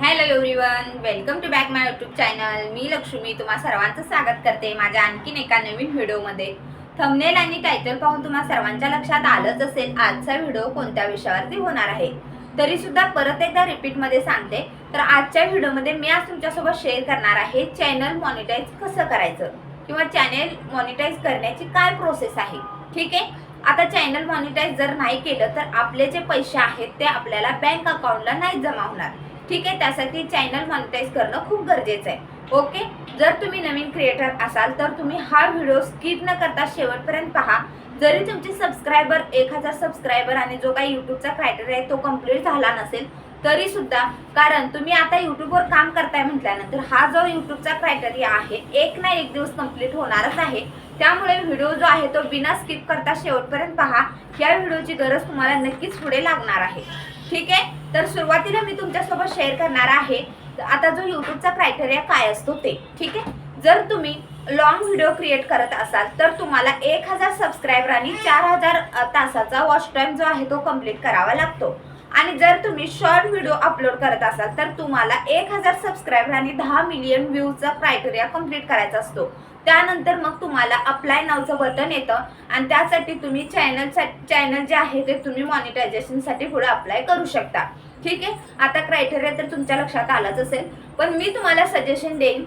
Hello everyone welcome to back my YouTube channel मी लक्ष्मी तुम्हा सर्वांचं स्वागत करते माझ्या आणखीन एका नवीन व्हिडिओमध्ये. थंबनेल आणि टायटल पाहून तुम्हा सर्वांच्या लक्षात आलंच असेल आजचा व्हिडिओ कोणत्या विषयावरती होणार आहे. तरी सुद्धा परत एकदा रिपीटमध्ये सांगते तर आजच्या व्हिडिओमध्ये मी आज तुमच्यासोबत शेअर करणार आहे चॅनल मॉनिटाईज कसं करायचं किंवा चॅनल मॉनिटाईज करण्याची काय प्रोसेस आहे. ठीक आहे? आता चॅनल मॉनिटाईज जर नाही केलं तर आपले जे पैसे आहेत ते आपल्याला बँक अकाउंटला नाही जमा होणार. ठीक आहे? त्यासाठी चॅनल मॉनिटाईज करणं खूप गरजेचं आहे. ओके जर तुम्ही नवीन क्रिएटर असाल तर तुम्ही हा व्हिडिओ स्किप न करता शेवटपर्यंत पहा. जरी तुमचे सबस्क्रायबर एक हजार सबस्क्रायबर आणि जो काही युट्यूबचा क्रायटेरिया आहे तो कंप्लीट झाला नसेल तरी सुद्धा कारण तुम्ही आता युट्यूबवर काम करताय म्हटल्यानंतर हा जो युट्यूबचा क्रायटेरिया आहे एक ना एक दिवस कंप्लीट होणारच आहे. त्यामुळे व्हिडिओ जो आहे तो बिना स्किप करता शेवटपर्यंत पहा. या व्हिडिओची गरज तुम्हाला नक्कीच पुढे लागणार आहे. ठीक आहे? तर सुरुवातीला मी तुमच्यासोबत शेअर करणार आहे. आता जो युट्यूबचा क्रायटेरिया काय असतो ते ठीक आहे? जर तुम्ही लॉंग व्हिडिओ क्रिएट करत असाल तर तुम्हाला एक हजार सबस्क्रायबर आणि चार हजार तासाचा वॉच टाईम जो आहे तो कंप्लीट करावा लागतो. आणि जर तुम्ही शॉर्ट व्हिडिओ अपलोड करत असाल तर तुम्हाला एक हजार सबस्क्रायबर आणि दहा मिलियन व्ह्यूचा क्रायटेरिया कंप्लीट करायचा असतो. त्यानंतर मग तुम्हाला अप्लाय नावचं बटन येतं आणि त्यासाठी तुम्ही चॅनल चॅनल जे आहे ते तुम्ही मॉनिटायझेशनसाठी पुढे अप्लाय करू शकता. ठीक आहे? आता क्रायटेरिया तर तुमच्या लक्षात आलाच असेल. पण मी तुम्हाला सजेशन देईन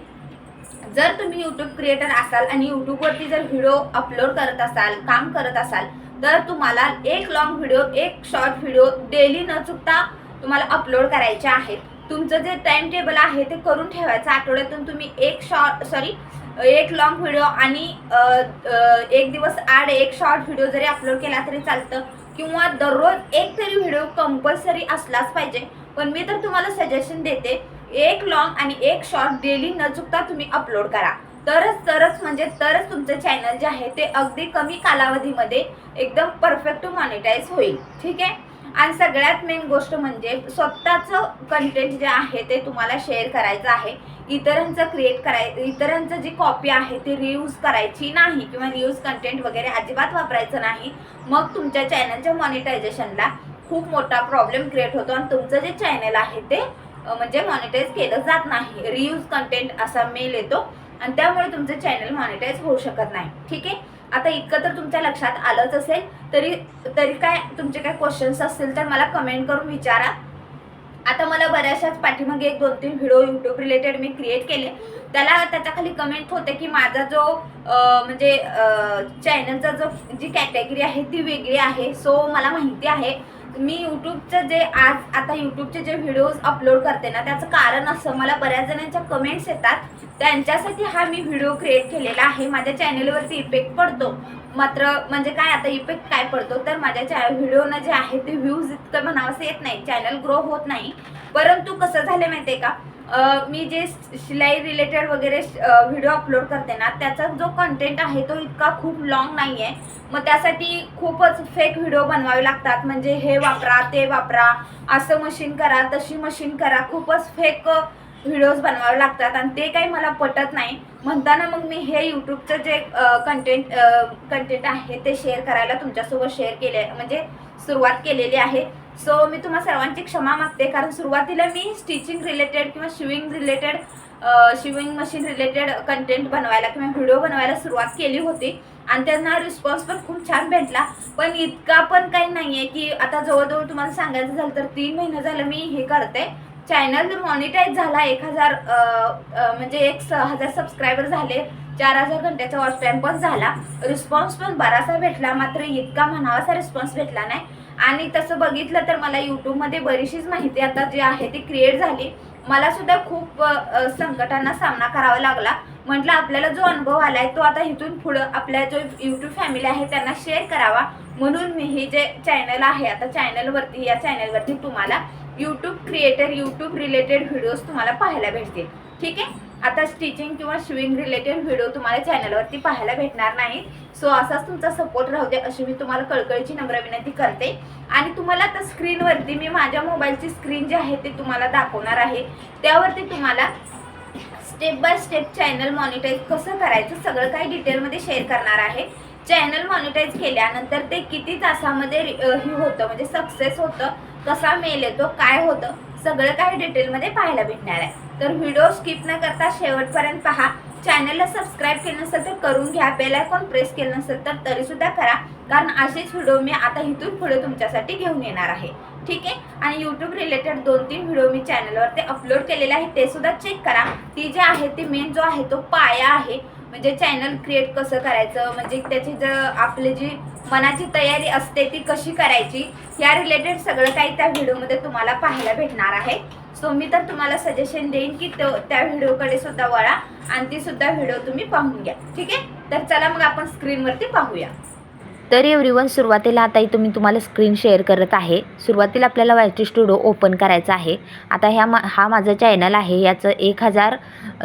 जर तुम्ही यूट्यूब क्रिएटर असाल आणि यूट्यूबवरती जर व्हिडिओ अपलोड करत असाल काम करत असाल तर तुम्हाला एक लॉंग व्हिडिओ एक शॉर्ट व्हिडिओ डेली न चुकता तुम्हाला अपलोड करायचे आहेत तुमचं जे टाइम टेबल आहे ते करून ठेवायचं. आठवड्यातून तुम्ही एक शॉर्ट सॉरी एक लॉंग व्हिडिओ आणि एक दिवस आड एक शॉर्ट व्हिडिओ जरी अपलोड केला तरी चालतं. किंवा दररोज एक तरी व्हिडिओ कंपल्सरी असलाच पाहिजे. पण मी तर तुम्हाला सजेशन देते एक लॉंग आणि एक शॉर्ट डेली न चुकता तुम्ही अपलोड करा. तरच तरच म्हणजे तरच तुमचं चॅनल जे आहे ते अगदी कमी कालावधीमध्ये एकदम परफेक्ट मॉनिटाईज होईल. ठीक आहे? आणि सगळ्यात मेन गोष्ट म्हणजे स्वतःचं कंटेंट जे आहे ते तुम्हाला शेअर करायचं आहे. इतरांचं क्रिएट कराय इतरांचं जी कॉपी आहे ती रियूज करायची नाही किंवा रियूज कंटेंट वगैरे अजिबात वापरायचं नाही. मग तुमच्या चॅनलच्या मॉनिटायझेशनला खूप मोठा प्रॉब्लेम क्रिएट होतो आणि तुमचं जे चॅनल आहे ते म्हणजे मॉनिटाईज केलं जात नाही. रियूज कंटेंट असा मेल येतो. आणि त्यामुळे तुमचं चॅनल मॉनिटाईज होऊ शकत नाही. ठीक आहे? आता इतकं तर तुमच्या लक्षात आलंच असेल तरी तरी काय तुमचे काय क्वेश्चन्स असतील तर मला कमेंट करून विचारा. आता मला बऱ्याचशाच पाठीमागे एक दोन तीन व्हिडिओ यूट्यूब रिलेटेड मी क्रिएट केले. त्याला त्याच्याखाली कमेंट होते की माझा जो म्हणजे चॅनलचा जो जी कॅटेगरी आहे ती वेगळी आहे. सो मला माहिती आहे. मी यूट्यूबचं जे आज आता यूट्यूबचे जे व्हिडिओज अपलोड करते ना त्याचं कारण असं मला बऱ्याच जणांच्या कमेंट्स येतात. त्यांच्यासाठी हा मी व्हिडिओ क्रिएट केलेला आहे. माझ्या चॅनेलवरती इफेक्ट पडतो. मात्र म्हणजे काय आता इफेक्ट काय पडतो? तर माझ्या चॅ व्हिडिओनं जे आहे ते व्ह्यूज इतकं म्हणावंसं येत नाही. चॅनल ग्रो होत नाही. परंतु कसं झालं माहिती आहे का? मी जे शिलाई रिलेटेड वगैरे व्हिडिओ अपलोड करते ना त्याचा जो कंटेंट आहे तो इतका खूप लॉंग नाही आहे मग त्यासाठी खूपच फेक व्हिडिओ बनवावे लागतात. म्हणजे हे वापरा ते वापरा असं मशीन करा तशी मशीन करा खूपच फेक व्हिडिओज बनवावे लागतात. आणि ते काही मला पटत नाही. म्हणताना मग मी हे यूट्यूबचं जे कंटेंट कंटेंट आहे ते शेअर करायला तुमच्यासोबत शेअर केले म्हणजे सुरुवात केलेली आहे. सो मी तुम्हा सर्वांची क्षमा मागते. कारण सुरुवातीला मी स्टिचिंग रिलेटेड किंवा sewing related sewing machine related content बनवायला किंवा व्हिडिओ बनवायला सुरुवात केली होती. आणि त्यांना रिस्पॉन्स पण खूप छान भेटला. पण इतका पण काही नाही आहे की आता जवळजवळ तुम्हाला सांगायचं झालं तर तीन महिने झालं मी हे करते. चॅनल मॉनिटाईज झाला एक हजार म्हणजे एक स- हजार सबस्क्रायबर झाले. चार हजार घंट्याचा वॉच टाईम पण झाला. रिस्पॉन्स पण बराचसा भेटला. मात्र इतका म्हणावासा रिस्पॉन्स भेटला नाही. आणि तसं बघितलं तर मला यूट्यूबमध्ये बरीचशीच माहिती आता जी आहे ती क्रिएट झाली. मला सुद्धा खूप संकटांना सामना करावा लागला. म्हटलं आपल्याला जो अनुभव आलाय तो आता इथून पुढं आपल्या जो यूट्यूब फॅमिली आहे त्यांना शेअर करावा. म्हणून मी हे जे चॅनल आहे आता चॅनलवरती या चॅनलवरती तुम्हाला YouTube creator YouTube related videos तुम्हाला पाहायला भेटतील. ठीक आहे? आता स्टिचिंग किंवा शिविंग रिलेटेड व्हिडिओ तुम्हाला चॅनलवरती पाहायला भेटणार नाही. सो असाच तुमचा सपोर्ट राहू दे अशी मी तुम्हाला कळकळीची नम्र विनंती करते. आणि तुम्हाला आता स्क्रीनवरती मी माझ्या मोबाईलची स्क्रीन जी आहे ती तुम्हाला दाखवणार आहे. त्यावरती तुम्हाला step by step channel monetize कसं करायचं सगळं काही डिटेलमध्ये शेअर करणार आहे. चॅनल मॉनिटाईज केल्यानंतर ते किती तासामध्ये रि- हे होतं म्हणजे सक्सेस होतं कसा मेल येतो काय होतं सगळं काही डिटेलमध्ये पाहायला भेटणार आहे. तर व्हिडिओ स्किप न करता शेवटपर्यंत पहा. चॅनलला सबस्क्राईब केलं नसेल तर करून घ्या. बेल आयकॉन प्रेस केलं नसेल तर तरीसुद्धा करा. कारण असेच व्हिडिओ मी आता इथून पुढे तुमच्यासाठी घेऊन येणार आहे. ठीक आहे? आणि यूट्यूब रिलेटेड दोन तीन व्हिडिओ मी चॅनलवरती अपलोड केलेले आहे ते सुद्धा चेक करा. ती जे आहे ती मेन जो आहे तो पाया आहे. म्हणजे चॅनल क्रिएट कसं करायचं? म्हणजे त्याची जर आपली जी मनाची तयारी असते ती कशी करायची? या रिलेटेड सगळं काही त्या व्हिडिओमध्ये तुम्हाला पाहायला भेटणार आहे. सो मी तर तुम्हाला सजेशन देईन की तो त्या व्हिडिओकडे सुद्धा वळा आणि ती सुद्धा व्हिडिओ तुम्ही पाहून घ्या. ठीक आहे? तर चला मग आपण स्क्रीनवरती पाहूया. तर एव्हरीवन सुरुवातीला आता तुम्ही तुम्हाला स्क्रीन शेअर करत आहे. सुरुवातीला आपल्याला वायटी स्टुडिओ ओपन करायचा आहे. आता ह्या मा हा माझा चॅनल आहे. याचं एक हजार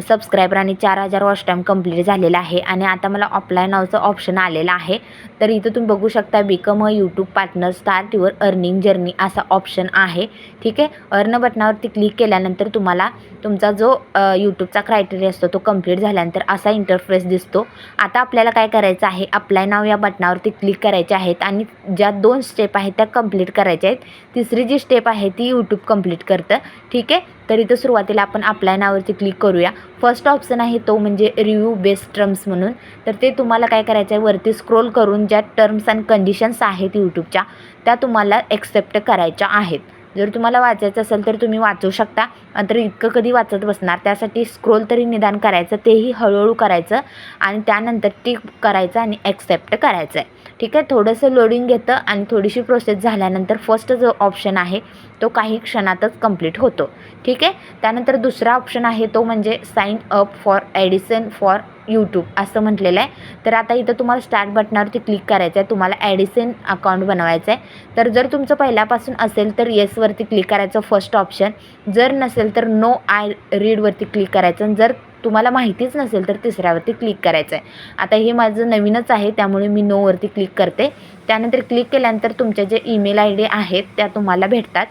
सबस्क्रायबर आणि चार हजार वॉच टाईम कंप्लीट झालेला आहे. आणि आता मला ऑफलाईन नावचं ऑप्शन आलेलं आहे. तर इथं तुम्ही बघू शकता become a YouTube partner start your earning journey असा ऑप्शन आहे. ठीक आहे? अर्न बटनावरती क्लिक केल्यानंतर तुम्हाला तुमचा जो यूट्यूबचा क्रायटेरिया असतो तो कंप्लीट झाल्यानंतर असा इंटरफेस दिसतो. आता आपल्याला काय करायचं आहे? अप्लाय नाव या बटनावरती क्लिक करायच्या आहेत आणि ज्या दोन स्टेप आहेत त्या कंप्लीट करायच्या आहेत. तिसरी जी स्टेप आहे ती यूट्यूब कंप्लीट करतं. ठीक आहे? तर इथं सुरुवातीला आपण अप्लाय नावावरती क्लिक करूया. फर्स्ट ऑप्शन आहे तो म्हणजे रिव्ह्यू बेस्ड टर्म्स म्हणून. तर ते तुम्हाला काय करायचं आहे? वरती स्क्रोल करून ज्या टर्म्स अँड कंडिशन्स आहेत यूट्यूबच्या त्या तुम्हाला एक्सेप्ट करायच्या आहेत. जर तुम्हाला वाचायचं असेल तर तुम्ही वाचू शकता. तर इतकं कधी वाचत बसणार त्यासाठी स्क्रोल तरी निदान करायचं तेही हळूहळू करायचं आणि त्यानंतर टिक करायचं आणि ॲक्सेप्ट करायचं आहे ठीक आहे थोडंसं लोडिंग घेतं आणि थोडीशी प्रोसेस झाल्यानंतर फर्स्ट जो ऑप्शन आहे तो काही क्षणातच कंप्लीट होतो. ठीक आहे? त्यानंतर दुसरा ऑप्शन आहे तो म्हणजे sign up for AdSense for YouTube असं म्हटलेलं आहे. तर आता इथं तुम्हाला स्टार्ट बटनावरती क्लिक करायचं आहे तुम्हाला ॲडिसन अकाउंट बनवायचं आहे तर जर तुमचं पहिल्यापासून असेल तर येसवरती क्लिक करायचं फर्स्ट ऑप्शन जर नसेल तर नो आय रीडवरती क्लिक करायचं. जर तुम्हाला माहितीच नसेल तर तिसऱ्यावरती क्लिक करायचं आहे आता हे माझं नवीनच आहे त्यामुळे मी नोवरती क्लिक करते. त्यानंतर क्लिक केल्यानंतर तुमच्या जे ईमेल आय डी आहेत त्या तुम्हाला भेटतात.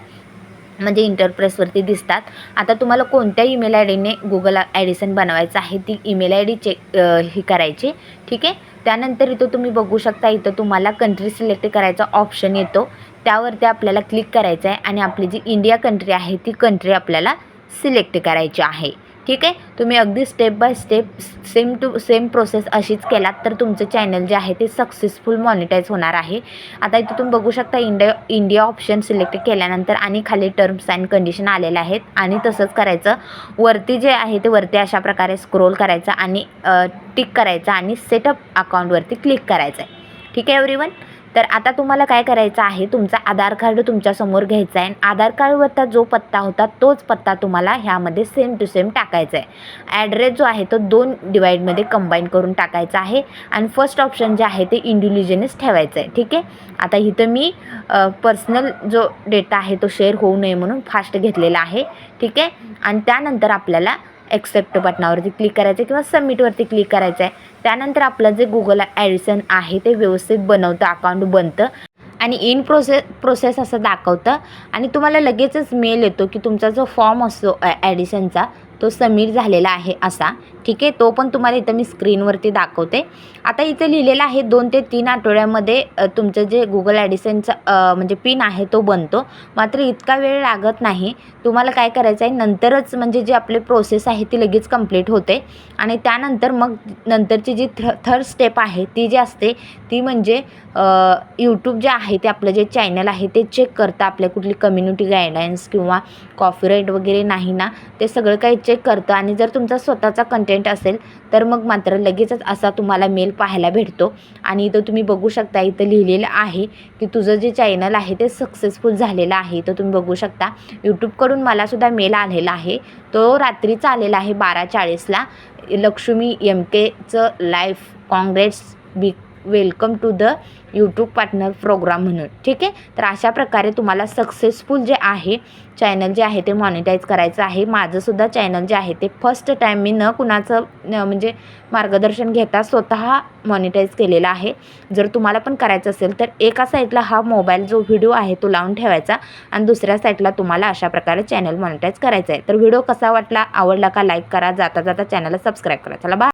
म्हणजे इंटरप्रेसवरती दिसतात. आता तुम्हाला कोणत्या ईमेल आय डीने गुगल ॲडिसन बनवायचं आहे ती ईमेल आय डी चेक ही करायची. ठीक आहे? त्यानंतर इथं तुम्ही बघू शकता इथं तुम्हाला कंट्री सिलेक्ट करायचा ऑप्शन येतो. त्यावरती आपल्याला क्लिक करायचं आहे आणि आपली जी इंडिया कंट्री आहे ती कंट्री आपल्याला सिलेक्ट करायची आहे. ठीक आहे? तुम्ही अगदी step by step same to same process अशीच केलात तर तुमचं चॅनल जे आहे ते सक्सेसफुल मॉनिटाईज होणार आहे. आता इथे तुम्ही बघू शकता इंडिया इंडिया ऑप्शन सिलेक्ट केल्यानंतर आणि खाली टर्म्स अँड कंडिशन आलेल्या आहेत. आणि तसंच करायचं. वरती जे आहे ते वरती अशा प्रकारे स्क्रोल करायचं आणि टिक करायचं आणि सेटअप अकाउंटवरती क्लिक करायचं आहे ठीक आहे एव्हरीवन तर आता तुम्हाला काय करायचं आहे? तुमचा आधार कार्ड तुमच्यासमोर घ्यायचा आहे. आणि आधार कार्डवरचा जो पत्ता होता तोच पत्ता तुम्हाला ह्यामध्ये सेम टू सेम टाकायचा आहे. ॲड्रेस जो आहे तो दोन डिवाईडमध्ये कंबाईन करून टाकायचा आहे. आणि फर्स्ट ऑप्शन जे आहे ते इंडिव्हिज्युअलीच ठेवायचं आहे. ठीक आहे? आता इथं मी पर्सनल जो डेटा आहे तो शेअर होऊ नये म्हणून फास्ट घेतलेला आहे. ठीक आहे? आणि त्यानंतर आपल्याला ॲक्सेप्ट बटनावरती क्लिक करायचं आहे किंवा सबमिटवरती क्लिक करायचं आहे त्यानंतर आपलं जे गुगल ॲडिसन आहे ते व्यवस्थित बनवतं अकाउंट बनतं. आणि इन प्रोसेस प्रोसेस असं दाखवतं. आणि तुम्हाला लगेचच मेल येतो की तुमचा जो फॉर्म असतो ॲडिशनचा तो सबमिट झालेला आहे असा. ठीक आहे तो पण तुम्हाला इथं मी स्क्रीनवरती दाखवते. आता इथं लिहिलेलं आहे दोन ते तीन आठवड्यामध्ये तुमचं जे गुगल ॲडिसनचा म्हणजे पिन आहे तो बनतो. मात्र इतका वेळ लागत नाही. तुम्हाला काय करायचं आहे नंतरच म्हणजे जे आपले प्रोसेस आहे ती लगेच कंप्लीट होते. आणि त्यानंतर मग नंतरची जी थ थर्ड स्टेप आहे ती जी असते ती म्हणजे यूट्यूब जे आहे ते आपलं जे चॅनल आहे ते चेक करतं आपल्या कुठली कम्युनिटी गाईडलाईन्स किंवा कॉपीराईट वगैरे नाही ना ते सगळं काही चेक करतं. आणि जर तुमचा स्वतःचा कंटेंट असेल तर मग मात्र लगेचच असा तुम्हाला मेल पाहायला भेटतो. आणि इथं तुम्ही बघू शकता इथं लिहिलेलं आहे की तुझं जे चॅनल आहे ते सक्सेसफुल झालेलं आहे. तर तुम्ही बघू शकता यूट्यूबकडून मलासुद्धा मेल आलेला आहे. तो रात्रीचा आलेला आहे बारा चाळीसला. Lakshmi M केचं life congress B welcome to the YouTube partner program म्हणून. ठीक आहे? तर अशा प्रकारे तुम्हाला सक्सेसफुल जे आहे चॅनल जे आहे ते मॉनिटाईज करायचं आहे. माझंसुद्धा चॅनल जे आहे ते फर्स्ट टाईम मी न कुणाचं म्हणजे मार्गदर्शन घेता स्वतः मॉनिटाईज केलेलं आहे. जर तुम्हाला पण करायचं असेल तर एका साईडला हा मोबाईल जो व्हिडिओ आहे तो लावून ठेवायचा आणि दुसऱ्या साईडला तुम्हाला अशा प्रकारे चॅनल मॉनिटाईज करायचं आहे. तर व्हिडिओ कसा वाटला आवडला का लाईक करा. जाता जाता चॅनलला सबस्क्राईब करा. चला बा